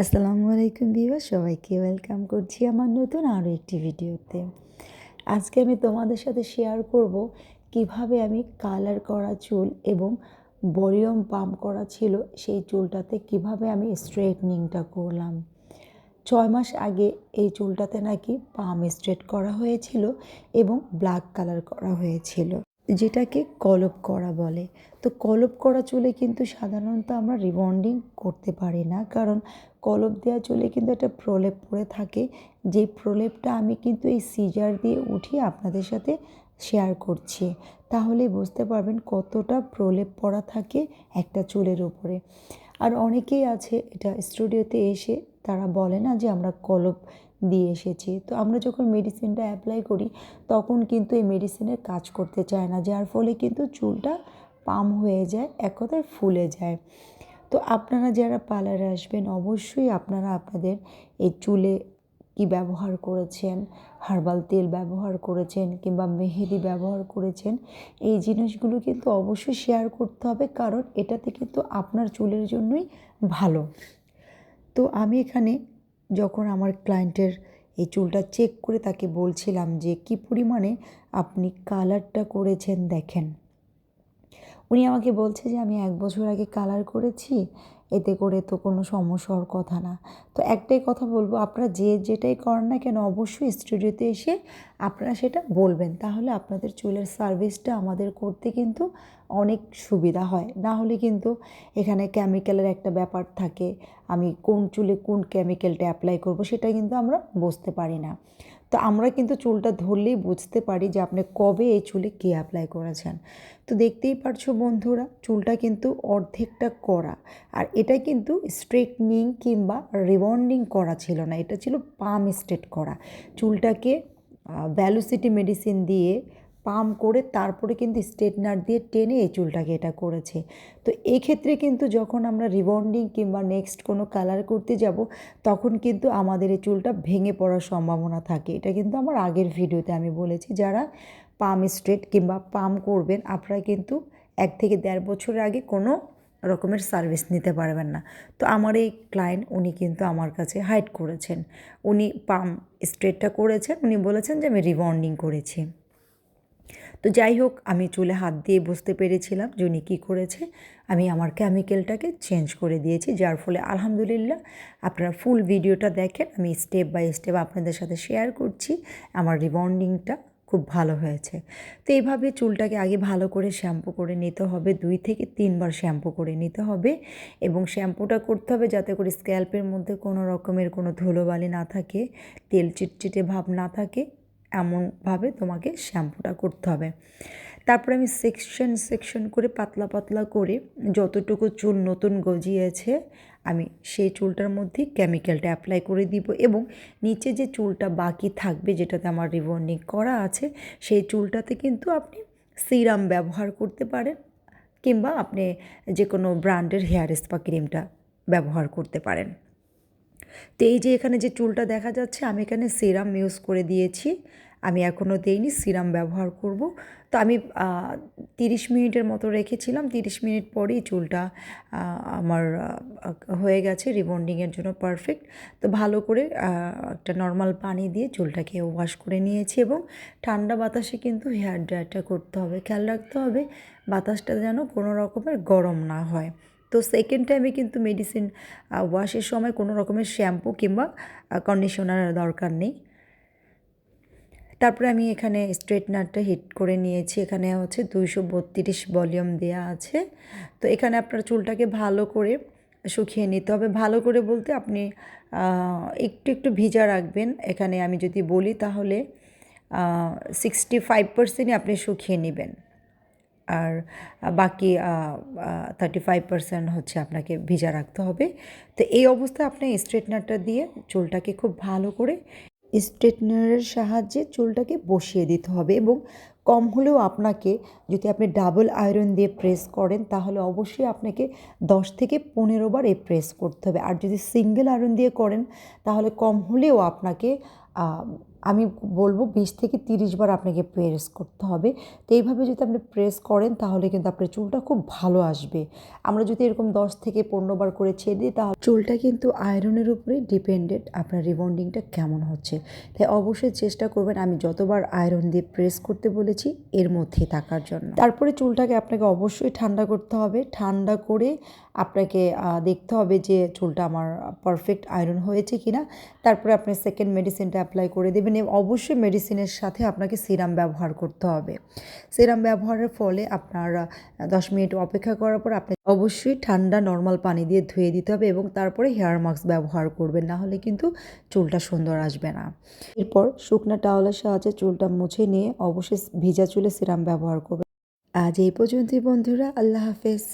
আসসালামু আলাইকুম বিবা সবাইকে ওয়েলকাম করছি আমার নতুন আরও একটি ভিডিওতে। আজকে আমি তোমাদের সাথে শেয়ার করব কীভাবে আমি কালার করা চুল এবং বলিউম পাম্প করা ছিল সেই চুলটাতে কীভাবে আমি স্ট্রেটনিংটা করলাম। ছয় মাস আগে এই চুলটাতে নাকি পাম স্ট্রেট করা হয়েছিল এবং ব্ল্যাক কালার করা হয়েছিল। যেটাকে কলপ করা বলে। তো কলপ করা চুলে কিন্তু সাধারণত আমরা রিবন্ডিং করতে পারি না। কারণ কলপ দেওয়া চুলে কিন্তু একটা প্রলেপ পড়ে থাকে। যে প্রলেপটা আমি কিন্তু এই সিজার দিয়ে উঠিয়ে আপনাদের সাথে শেয়ার করছি। তাহলে বুঝতে পারবেন কতটা প্রলেপ পড়া থাকে একটা চুলের উপরে। আর অনেকেই আছে, এটা স্টুডিওতে এসে তারা বলে না যে আমরা কলপ দিয়ে এসেছি। তো আমরা যখন মেডিসিনটা অ্যাপ্লাই করি, তখন কিন্তু এই মেডিসিনের কাজ করতে চায় না, যার ফলে কিন্তু চুলটা পাম হয়ে যায়, এক ফুলে যায়। তো আপনারা যারা পার্লারে আসবেন, অবশ্যই আপনারা আপনাদের এই চুলে কি ব্যবহার করেছেন হার্বাল তেল ব্যবহার করেছেন কিংবা মেহেদি ব্যবহার করেছেন, এই জিনিসগুলো কিন্তু অবশ্যই শেয়ার করতে হবে, কারণ এটাতে কিন্তু আপনার চুলের জন্যই ভালো। তো আমি এখানে যখন আমার ক্লায়েন্টের এই চুলটা চেক করে তাকে বলছিলাম যে, কি পরিমাণে আপনি কালারটা করেছেন দেখেন? উনি আমাকে বলছে যে, আমি এক বছর আগে কালার করেছি, এতে করে তো কোনো সমস্যা হওয়ার কথা না। তো একটাই কথা বলব, আপনারা যে যেটাই করেন না কেন, অবশ্যই স্টুডিওতে এসে আপনারা সেটা বলবেন। তাহলে আপনাদের চুলের সার্ভিসটা আমাদের করতে কিন্তু অনেক সুবিধা হয়। না হলে কিন্তু এখানে কেমিক্যালের একটা ব্যাপার থাকে। আমি কোন চুলে কোন কেমিক্যালটা অ্যাপ্লাই করব সেটা কিন্তু আমরা বুঝতে পারি না। তো আমরা কিন্তু চুলটা ধরলেই বুঝতে পারি যে আপনি কবে এই চুলে কী অ্যাপ্লাই করেছেন। তো দেখতেই পারছ বন্ধুরা, চুলটা কিন্তু অর্ধেকটা করা। আর এটা কিন্তু স্ট্রেটনিং কিংবা রিবন্ডিং করা ছিল না, এটা ছিল পাম স্ট্রেট করা। চুলটাকে ভ্যালুসিটি মেডিসিন দিয়ে পাম করে তারপরে কিন্তু স্ট্রেটনার দিয়ে টেনে এই চুলটাকে এটা করেছে। তো এক্ষেত্রে কিন্তু যখন আমরা রিবন্ডিং কিংবা নেক্সট কোনো কালার করতে যাব, তখন কিন্তু আমাদের এই চুলটা ভেঙে পড়ার সম্ভাবনা থাকে। এটা কিন্তু আমার আগের ভিডিওতে আমি বলেছি, যারা পাম স্ট্রেট কিংবা পাম করবেন, আপনারা কিন্তু এক থেকে দেড় বছরের আগে কোনো রকমের সার্ভিস নিতে পারবেন না। তো আমার এই ক্লায়েন্ট, উনি কিন্তু আমার কাছে হাইড করেছেন। উনি পাম স্ট্রেটটা করেছেন, উনি বলেছেন যে আমি রিবন্ডিং করেছি। তো যাই হোক, আমি চুলে হাত দিয়ে বুঝতে পেরেছিলাম উনি কী করেছে। আমি আমার কেমিক্যালটাকে চেঞ্জ করে দিয়েছি, যার ফলে আলহামদুলিল্লাহ আপনারা ফুল ভিডিওটা দেখেন। আমি স্টেপ বাই স্টেপ আপনাদের সাথে শেয়ার করছি, আমার রিবন্ডিংটা খুব ভালো হয়েছে। তো এইভাবে চুলটাকে আগে ভালো করে শ্যাম্পু করে নিতে হবে, দুই থেকে তিনবার শ্যাম্পু করে নিতে হবে এবং শ্যাম্পুটা করতে হবে যাতে করে স্ক্যাল্পের মধ্যে কোনো রকমের কোনো ধুলোবালি না থাকে, তেল চিটচিটে ভাব না থাকে। এমনভাবে তোমাকে শ্যাম্পুটা করতে হবে। তারপরে আমি সেকশন সেকশন করে পাতলা পাতলা করে যতটুকু চুল নতুন গজিয়েছে, আমি সেই চুলটার মধ্যে কেমিক্যালটা অ্যাপ্লাই করে দিব এবং নিচে যে চুলটা বাকি থাকবে যেটাতে আমার রিবন্ডিং করা আছে, সেই চুলটাতে কিন্তু আপনি সিরাম ব্যবহার করতে পারেন কিংবা আপনি যে কোনো ব্র্যান্ডের হেয়ার স্পা ক্রিমটা ব্যবহার করতে পারেন। তো এই যে এখানে যে চুলটা দেখা যাচ্ছে, আমি এখানে সিরাম ইউজ করে দিয়েছি। আমি এখনও দিইনি সিরাম ব্যবহার করব। তো আমি তিরিশ মিনিটের মতো রেখেছিলাম। তিরিশ মিনিট পরেই চুলটা আমার হয়ে গেছে রিবন্ডিংয়ের জন্য পারফেক্ট তো ভালো করে একটা নর্মাল পানি দিয়ে চুলটাকে ওয়াশ করে নিয়েছি এবং ঠান্ডা বাতাসে কিন্তু হেয়ার ড্রায়ারটা করতে হবে। খেয়াল রাখতে হবে বাতাসটা যেন কোনো রকমের গরম না হয়। তো সেকেন্ড টাইমে কিন্তু মেডিসিন ওয়াশের সময় কোনো রকমের শ্যাম্পু কিংবা কন্ডিশনার দরকার নেই। তারপরে আমি এখানে স্ট্রেটনারটা হিট করে নিয়েছি। এখানে হচ্ছে দুইশো বত্রিশ ভলিউম দেওয়া আছে। তো এখানে আপনার চুলটাকে ভালো করে শুকিয়ে নিতে হবে। ভালো করে বলতে আপনি একটু একটু ভিজা রাখবেন। এখানে আমি যদি বলি তাহলে সিক্সটি ফাইভ পার্সেন্টই আপনি শুকিয়ে নেবেন। আর বাকি থার্টি ফাইভ পার্সেন্ট হচ্ছে আপনাকে ভিজা রাখতে হবে। তো এই অবস্থায় আপনি স্ট্রেটনারটা দিয়ে চুলটাকে খুব ভালো করে স্ট্রেটনারের সাহায্যে চুলটাকে বসিয়ে দিতে হবে এবং কম হলেও আপনাকে যদি আপনি ডাবল আয়রন দিয়ে প্রেস করেন তাহলে অবশ্যই আপনাকে দশ থেকে পনেরো বার এই প্রেস করতে হবে। আর যদি সিঙ্গেল আয়রন দিয়ে করেন তাহলে কম হলেও আপনাকে আমি বলব বিশ থেকে তিরিশ বার আপনাকে প্রেস করতে হবে। তো এইভাবে যদি আপনি প্রেস করেন, তাহলে কিন্তু আপনার চুলটা খুব ভালো আসবে। আমরা যদি এরকম দশ থেকে পনেরো বার করে ছেড়ে দিই, তাহলে চুলটা কিন্তু আয়রনের উপরে ডিপেন্ডেন্ট আপনার রিবন্ডিংটা কেমন হচ্ছে। তাই অবশ্যই চেষ্টা করবেন, আমি যতবার আয়রন দিয়ে প্রেস করতে বলেছি, এর মধ্যে থাকার জন্য। তারপরে চুলটাকে আপনাকে অবশ্যই ঠান্ডা করতে হবে। ঠান্ডা করে আপনাকে দেখতে হবে যে চুলটা আমার পারফেক্ট আয়রন হয়েছে কিনা। তারপরে আপনি সেকেন্ড মেডিসিনটা অ্যাপ্লাই করে দেবেন। এবং অবশ্যই মেডিসিনের সাথে আপনাকে সিরাম ব্যবহার করতে হবে। সিরাম ব্যবহারের ফলে আপনার দশ মিনিট অপেক্ষা করার পর আপনি অবশ্যই ঠান্ডা নর্মাল পানি দিয়ে ধুয়ে দিতে হবে এবং তারপরে হেয়ার মাস্ক ব্যবহার করবেন, না হলে কিন্তু চুলটা সুন্দর আসবে না। এরপর শুকনো টাওয়ালের সাহায্যে চুলটা মুছে নিয়ে অবশ্যই ভিজা চুলে সিরাম ব্যবহার করবেন। আজ এই পর্যন্তই বন্ধুরা, আল্লাহ হাফেজ।